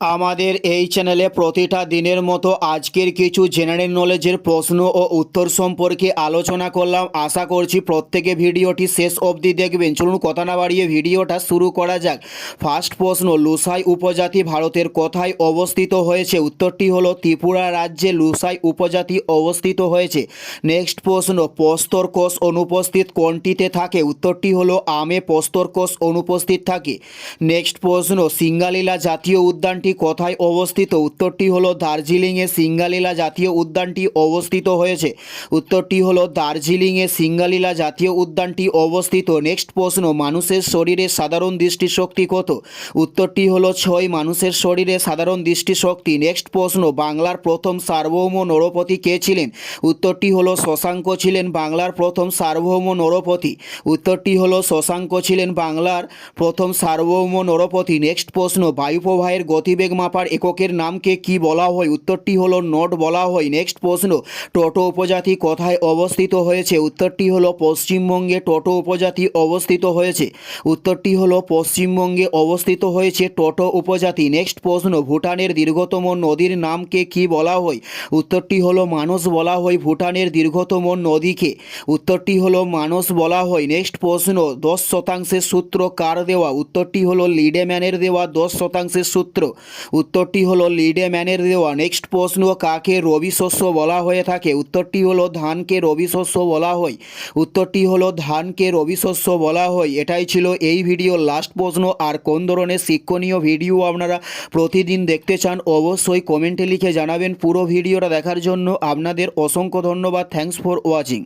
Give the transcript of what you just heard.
আমাদের এই চ্যানেলে প্রতিটা দিনের মতো আজকের কিছু জেনারেল নলেজের প্রশ্ন ও উত্তর সম্পর্কে আলোচনা করলাম। আশা করছি প্রত্যেকে ভিডিওটি শেষ অবধি দেখবেন। চলুন কথা না বাড়িয়ে ভিডিওটা শুরু করা যাক। ফার্স্ট প্রশ্ন, লুসাই উপজাতি ভারতের কোথায় অবস্থিত হয়েছে? উত্তরটি হলো ত্রিপুরা রাজ্যে লুসাই উপজাতি অবস্থিত হয়েছে। নেক্সট প্রশ্ন প্রস্তর কোষ অনুপস্থিত কোনটিতে থাকে? উত্তরটি হলো আমে প্রস্তর কোষ অনুপস্থিত থাকে। নেক্সট প্রশ্ন, সিঙ্গালীলা জাতীয় উদ্যানটি কোথায় অবস্থিত? উত্তরটি হলো দার্জিলিংয়ে সিঙ্গালীলা জাতীয় উদ্যানটি অবস্থিত হয়েছে। উত্তরটি হলো দার্জিলিংয়ে সিঙ্গালীলা জাতীয় উদ্যানটি অবস্থিত। নেক্সট প্রশ্ন, মানুষের শরীরে সাধারণ দৃষ্টিশক্তি কত? উত্তরটি হলো ছয়, মানুষের শরীরে সাধারণ দৃষ্টিশক্তি। নেক্সট প্রশ্ন, বাংলার প্রথম সার্বভৌম নরপতি কে ছিলেন? উত্তরটি হলো শশাঙ্ক ছিলেন বাংলার প্রথম সার্বভৌম নরপতি। উত্তরটি হলো শশাঙ্ক ছিলেন বাংলার প্রথম সার্বভৌম নরপতি। নেক্সট প্রশ্ন, বায়ুপ্রবাহের গতিবেগ মাপার এককের নামকে কি বলা হয়? উত্তরটি হলো নোট বলা হয়। নেক্সট প্রশ্ন, টোটো উপজাতি কোথায় অবস্থিত হয়েছে? উত্তরটি হলো পশ্চিমবঙ্গে টোটো উপজাতি অবস্থিত হয়েছে। উত্তরটি হলো পশ্চিমবঙ্গে অবস্থিত হয়েছে টোটো উপজাতি। নেক্সট প্রশ্ন, ভুটানের দীর্ঘতম নদীর নামকে কি বলা হয়? উত্তরটি হলো মানস বলা হয় ভুটানের দীর্ঘতম নদীকে। উত্তরটি হলো মানস বলা হয়। নেক্সট প্রশ্ন, দশ শতাংশের সূত্র কার দেওয়া? উত্তরটি হলো লিডেম্যানের দেওয়া দশ শতাংশের সূত্র। উত্তরটি হলো লিডেম্যানের দেওয়া নেক্সট প্রশ্ন, কাকে রবি শস্য বলা হয়ে থাকে? উত্তরটি হলো ধানকে রবি শস্য বলা হয়। উত্তরটি হলো ধানকে রবি শস্য বলা হয়। এটাই ছিল এই ভিডিওর লাস্ট প্রশ্ন। আর কোন ধরনের শিক্ষণীয় ভিডিও আপনারা প্রতিদিন দেখতে চান, অবশ্যই কমেন্টে লিখে জানাবেন পুরো ভিডিওটা দেখার জন্য। আপনাদের অসংখ্য ধন্যবাদ। Thanks for watching